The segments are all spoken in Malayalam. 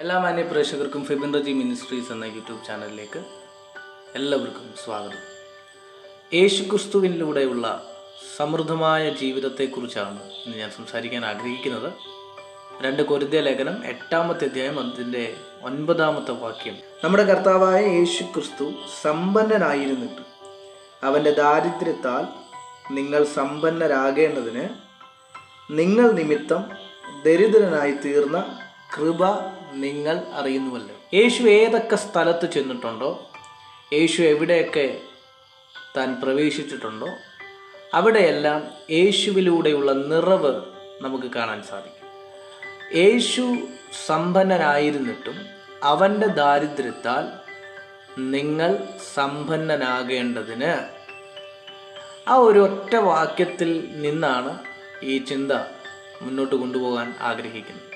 എല്ലാ മാന്യ പ്രേക്ഷകർക്കും ഫെബിൻ റജി മിനിസ്ട്രീസ് എന്ന യൂട്യൂബ് ചാനലിലേക്ക് എല്ലാവർക്കും സ്വാഗതം. യേശു ക്രിസ്തുവിനിലൂടെയുള്ള സമൃദ്ധമായ ജീവിതത്തെക്കുറിച്ചാണ് ഇന്ന് ഞാൻ സംസാരിക്കാൻ ആഗ്രഹിക്കുന്നത്. രണ്ട് കൊരുതിയ ലേഖനം എട്ടാമത്തെ അധ്യായം അതിന്റെ ഒൻപതാമത്തെ വാക്യം. നമ്മുടെ കർത്താവായ യേശു ക്രിസ്തു സമ്പന്നനായിരുന്നിട്ട് അവന്റെ ദാരിദ്ര്യത്താൽ നിങ്ങൾ സമ്പന്നരാകേണ്ടതിന് നിങ്ങൾ നിമിത്തം ദരിദ്രനായി തീർന്ന കൃപ നിങ്ങൾ അറിയുന്നുവല്ലോ. യേശു ഏതൊക്കെ സ്ഥലത്ത് ചെന്നിട്ടുണ്ടോ? യേശു എവിടെയൊക്കെ താൻ പ്രവേശിച്ചിട്ടുണ്ടോ? അവിടെയെല്ലാം യേശുവിലൂടെയുള്ള നിറവ് നമുക്ക് കാണാൻ സാധിക്കും. യേശു സമ്പന്നനായിരുന്നിട്ടും അവന്റെ ദാരിദ്ര്യത്താൽ നിങ്ങൾ സമ്പന്നനാകേണ്ടതിന് ആ ഒരു ഒറ്റ വാക്യത്തിൽ നിന്നാണ് ഈ ചിന്ത മുന്നോട്ട് കൊണ്ടുപോകാൻ ആഗ്രഹിക്കുന്നത്.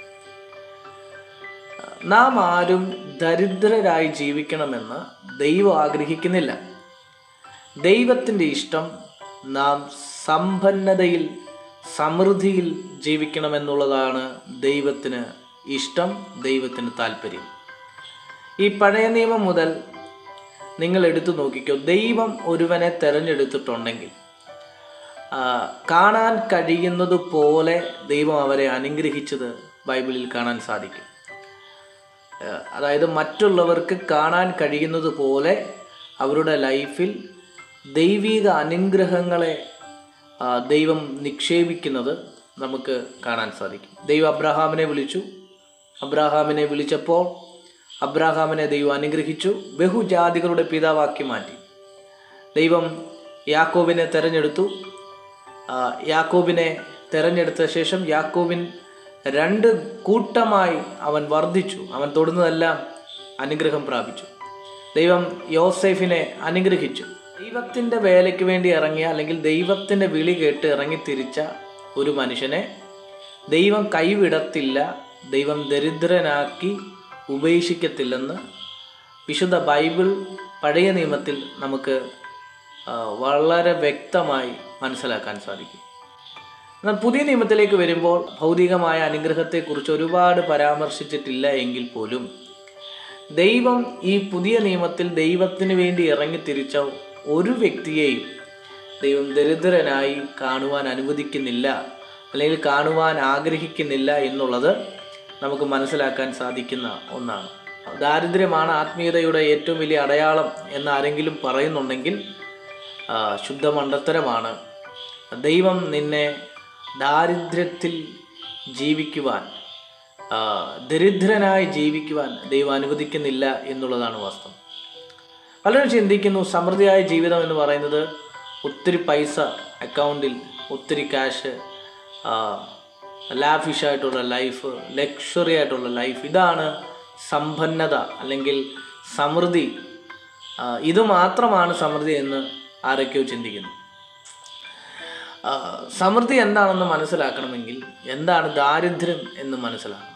നാം ആരും ദരിദ്രരായി ജീവിക്കണമെന്ന് ദൈവം ആഗ്രഹിക്കുന്നില്ല. ദൈവത്തിന്റെ ഇഷ്ടം നാം സമ്പന്നതയിൽ സമൃദ്ധിയിൽ ജീവിക്കണമെന്നുള്ളതാണ് ദൈവത്തിന് ഇഷ്ടം ദൈവത്തിന് താല്പര്യം ഈ പഴയ നിയമം മുതൽ നിങ്ങൾ എടുത്തു നോക്കിക്കോ ദൈവം ഒരുവനെ തിരഞ്ഞെടുത്തിട്ടുണ്ടെങ്കിൽ കാണാൻ കഴിയുന്നത് പോലെ ദൈവം അവരെ അനുഗ്രഹിച്ചത് ബൈബിളിൽ കാണാൻ സാധിക്കും. അതായത് മറ്റുള്ളവർക്ക് കാണാൻ കഴിയുന്നത് പോലെ അവരുടെ ലൈഫിൽ ദൈവിക അനുഗ്രഹങ്ങളെ ദൈവം നിക്ഷേപിക്കുന്നത് നമുക്ക് കാണാൻ സാധിക്കും. ദൈവം അബ്രഹാമിനെ വിളിച്ചു. അബ്രഹാമിനെ വിളിച്ചപ്പോൾ അബ്രഹാമിനെ ദൈവം അനുഗ്രഹിച്ചു. ബഹുജാതികളുടെ പിതാവാക്കി മാറ്റി. ദൈവം യാക്കോബിനെ തെരഞ്ഞെടുത്തു. യാക്കോബിനെ തെരഞ്ഞെടുത്ത ശേഷം യാക്കോബിൻ രണ്ട് കൂട്ടമായി അവൻ വർദ്ധിച്ചു. അവൻ തൊടുന്നതെല്ലാം അനുഗ്രഹം പ്രാപിച്ചു. ദൈവം യോസേഫിനെ അനുഗ്രഹിച്ചു. ദൈവത്തിന്റെ വേലയ്ക്ക് വേണ്ടി ഇറങ്ങിയ അല്ലെങ്കിൽ ദൈവത്തിന്റെ വിളി കേട്ട് ഇറങ്ങി തിരിച്ച ഒരു മനുഷ്യനെ ദൈവം കൈവിടത്തില്ല ദൈവം ദരിദ്രനാക്കി ഉപേക്ഷിക്കത്തില്ലെന്ന് വിശുദ്ധ ബൈബിൾ പഴയ നിയമത്തിൽ നമുക്ക് വളരെ വ്യക്തമായി മനസ്സിലാക്കാൻ സാധിക്കും. എന്നാൽ പുതിയ നിയമത്തിലേക്ക് വരുമ്പോൾ ഭൗതികമായ അനുഗ്രഹത്തെക്കുറിച്ച് ഒരുപാട് പരാമർശിച്ചിട്ടില്ല എങ്കിൽ പോലും ദൈവം ഈ പുതിയ നിയമത്തിൽ ദൈവത്തിന് വേണ്ടി ഇറങ്ങി തിരിച്ച ഒരു വ്യക്തിയെയും ദൈവം ദരിദ്രനായി കാണുവാൻ അനുവദിക്കുന്നില്ല അല്ലെങ്കിൽ കാണുവാൻ ആഗ്രഹിക്കുന്നില്ല എന്നുള്ളത് നമുക്ക് മനസ്സിലാക്കാൻ സാധിക്കുന്ന ഒന്നാണ്. ദാരിദ്ര്യമാണ് ആത്മീയതയുടെ ഏറ്റവും വലിയ അടയാളം എന്ന് ആരെങ്കിലും പറയുന്നുണ്ടെങ്കിൽ ശുദ്ധമണ്ടത്തരമാണ്. ശുദ്ധ മണ്ടത്തരമാണ് ദൈവം നിന്നെ ദാരിദ്ര്യത്തിൽ ജീവിക്കുവാൻ ദരിദ്രനായി ജീവിക്കുവാൻ ദൈവം അനുവദിക്കുന്നില്ല എന്നുള്ളതാണ് വാസ്തവം. പലരും ചിന്തിക്കുന്നു സമൃദ്ധിയായ ജീവിതം എന്ന് പറയുന്നത് ഒത്തിരി പൈസ അക്കൗണ്ടിൽ ഒത്തിരി ക്യാഷ് ലാഫിഷ് ആയിട്ടുള്ള ലൈഫ് ലക്ഷറി ആയിട്ടുള്ള ലൈഫ് ഇതാണ് സമ്പന്നത അല്ലെങ്കിൽ സമൃദ്ധി. ഇത് മാത്രമാണ് സമൃദ്ധി എന്ന് ആരൊക്കെയോ ചിന്തിക്കുന്നു. സമൃദ്ധി എന്താണെന്ന് മനസ്സിലാക്കണമെങ്കിൽ എന്താണ് ദാരിദ്ര്യം എന്ന് മനസ്സിലാക്കണം.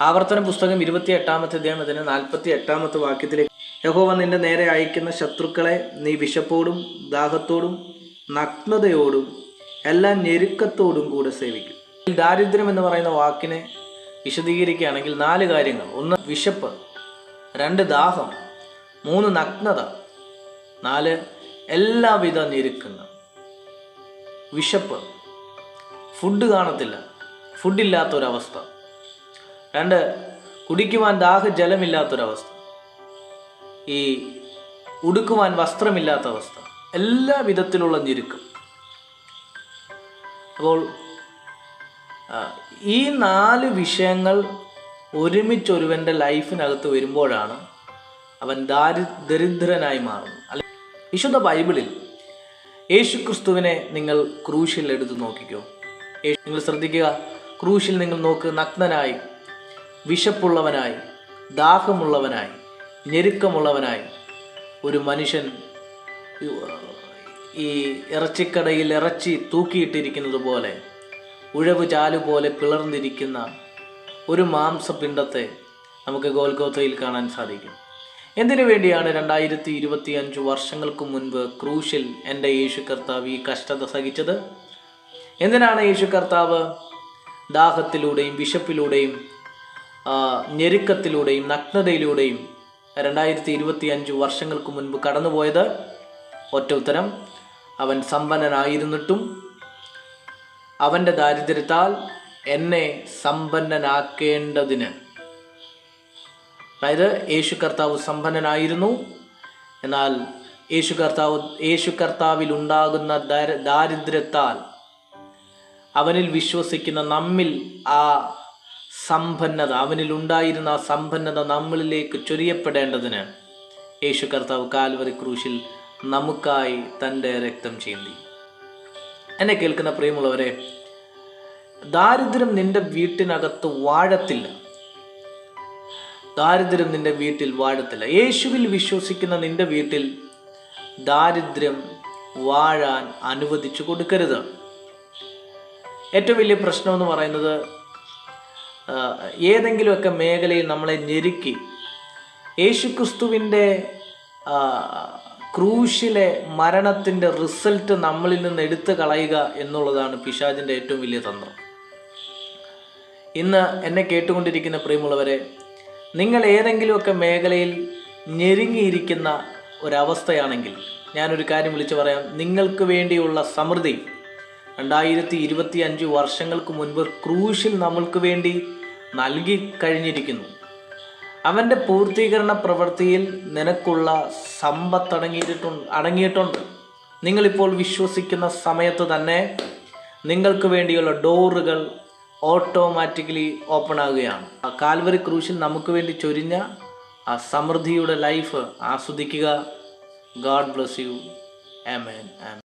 ആവർത്തന പുസ്തകം ഇരുപത്തി എട്ടാമത്തെ അധ്യായം അതിന് നാൽപ്പത്തി എട്ടാമത്തെ വാക്യത്തിലേക്ക് യഹോവ നിന്റെ നേരെ അയക്കുന്ന ശത്രുക്കളെ നീ വിശപ്പോടും ദാഹത്തോടും നഗ്നതയോടും എല്ലാ ഞെരുക്കത്തോടും കൂടെ സേവിക്കും. ദാരിദ്ര്യം എന്ന് പറയുന്ന വാക്കിനെ വിശദീകരിക്കുകയാണെങ്കിൽ നാല് കാര്യങ്ങൾ. ഒന്ന് വിശപ്പ്. രണ്ട് ദാഹം. മൂന്ന് നഗ്നത. നാല് എല്ലാവിധ ഞെരുക്കങ്ങൾ. വിശപ്പ്. ഫുഡ് കാണത്തില്ല. ഫുഡില്ലാത്തൊരവസ്ഥ. രണ്ട് കുടിക്കുവാൻ ദാഹജലമില്ലാത്തൊരവസ്ഥ. ഈ ഉടുക്കുവാൻ വസ്ത്രമില്ലാത്ത അവസ്ഥ എല്ലാ വിധത്തിലുള്ള ഞെരുക്കം. അപ്പോൾ ഈ നാല് വിഷയങ്ങൾ ഒരുമിച്ചൊരുവന്റെ ലൈഫിനകത്ത് വരുമ്പോഴാണ് അവൻ ദാരി ദരിദ്രനായി മാറുന്നത്. അല്ലെ വിശുദ്ധ ബൈബിളിൽ യേശു ക്രിസ്തുവിനെ നിങ്ങൾ ക്രൂശിൽ എടുത്തു നോക്കിക്കോ. നിങ്ങൾ ശ്രദ്ധിക്കുക ക്രൂശിൽ നിങ്ങൾ നോക്ക് നഗ്നനായി വിശപ്പുള്ളവനായി ദാഹമുള്ളവനായി ഞെരുക്കമുള്ളവനായി ഒരു മനുഷ്യൻ ഈ ഇറച്ചിക്കടയിൽ ഇറച്ചി തൂക്കിയിട്ടിരിക്കുന്നത് പോലെ ഉഴവ് ചാലുപോലെ പിളർന്നിരിക്കുന്ന ഒരു മാംസപിണ്ഡത്തെ നമുക്ക് ഗോൽഗോത്തയിൽ കാണാൻ സാധിക്കും. എന്തിനു വേണ്ടിയാണ് രണ്ടായിരത്തി ഇരുപത്തി അഞ്ച് വർഷങ്ങൾക്ക് മുൻപ് ക്രൂശിൽ എന്റെ യേശു കർത്താവ് ഈ കഷ്ടത സഹിച്ചത്? എന്തിനാണ് യേശു കർത്താവ് ദാഹത്തിലൂടെയും വിശപ്പിലൂടെയും ഞെരുക്കത്തിലൂടെയും നഗ്നതയിലൂടെയും രണ്ടായിരത്തി ഇരുപത്തി അഞ്ച് വർഷങ്ങൾക്ക് മുൻപ് കടന്നുപോയത്? ഒറ്റ ഉത്തരം അവൻ സമ്പന്നനായിരുന്നിട്ടും അവന്റെ ദാരിദ്ര്യത്താൽ എന്നെ സമ്പന്നനാക്കേണ്ടതിന്. അതായത് യേശു കർത്താവ് സമ്പന്നനായിരുന്നു. എന്നാൽ യേശു കർത്താവ് യേശു കർത്താവിൽ ഉണ്ടാകുന്ന ദാരിദ്ര്യത്താൽ അവനിൽ വിശ്വസിക്കുന്ന നമ്മിൽ ആ സമ്പന്നത അവനിൽ ഉണ്ടായിരുന്ന ആ സമ്പന്നത നമ്മളിലേക്ക് ചൊരിയപ്പെടേണ്ടതിന് യേശു കർത്താവ് കാൽവറി ക്രൂശിൽ നമുക്കായി തന്റെ രക്തം ചീന്തി. എന്നെ കേൾക്കുന്ന പ്രിയമുള്ളവരെ ദാരിദ്ര്യം നിന്റെ വീട്ടിനകത്ത് വാഴത്തില്ല. ദാരിദ്ര്യം നിന്റെ വീട്ടിൽ വാഴത്തില്ല. യേശുവിൽ വിശ്വസിക്കുന്ന നിന്റെ വീട്ടിൽ ദാരിദ്ര്യം വാഴാൻ അനുവദിച്ചു കൊടുക്കരുത്. ഏറ്റവും വലിയ പ്രശ്നം എന്ന് പറയുന്നത് ഏതെങ്കിലുമൊക്കെ മേഖലയിൽ നമ്മളെ ഞെരുക്കി. യേശുക്രിസ്തുവിന്റെ ക്രൂശിലെ മരണത്തിന്റെ റിസൾട്ട് നമ്മളിൽ നിന്ന് എടുത്തു കളയുക എന്നുള്ളതാണ് പിശാജിന്റെ ഏറ്റവും വലിയ തന്ത്രം. ഇന്ന് എന്നെ കേട്ടുകൊണ്ടിരിക്കുന്ന പ്രിയമുള്ളവരെ നിങ്ങൾ ഏതെങ്കിലുമൊക്കെ മേഖലയിൽ ഞെരുങ്ങിയിരിക്കുന്ന ഒരവസ്ഥയാണെങ്കിൽ ഞാനൊരു കാര്യം വിളിച്ചു പറയാം. നിങ്ങൾക്ക് വേണ്ടിയുള്ള സമൃദ്ധി രണ്ടായിരത്തി ഇരുപത്തി അഞ്ച് വർഷങ്ങൾക്ക് മുൻപ് ക്രൂശിൽ നമ്മൾക്ക് വേണ്ടി നൽകി കഴിഞ്ഞിരിക്കുന്നു. അവന്റെ പൂർത്തീകരണ പ്രവൃത്തിയിൽ നിനക്കുള്ള സമ്പത്ത് അടങ്ങിയിട്ടുണ്ട് അടങ്ങിയിട്ടുണ്ട്. നിങ്ങളിപ്പോൾ വിശ്വസിക്കുന്ന സമയത്ത് തന്നെ നിങ്ങൾക്ക് വേണ്ടിയുള്ള ഡോറുകൾ ഓട്ടോമാറ്റിക്കലി ഓപ്പൺ ആകുകയാണ് കാൽവരി ക്രൂശിൽ നമുക്ക് വേണ്ടി ചൊരിഞ്ഞ ആ സമൃദ്ധിയുടെ ലൈഫ് ആസ്വദിക്കുക. God bless you. Amen. Amen.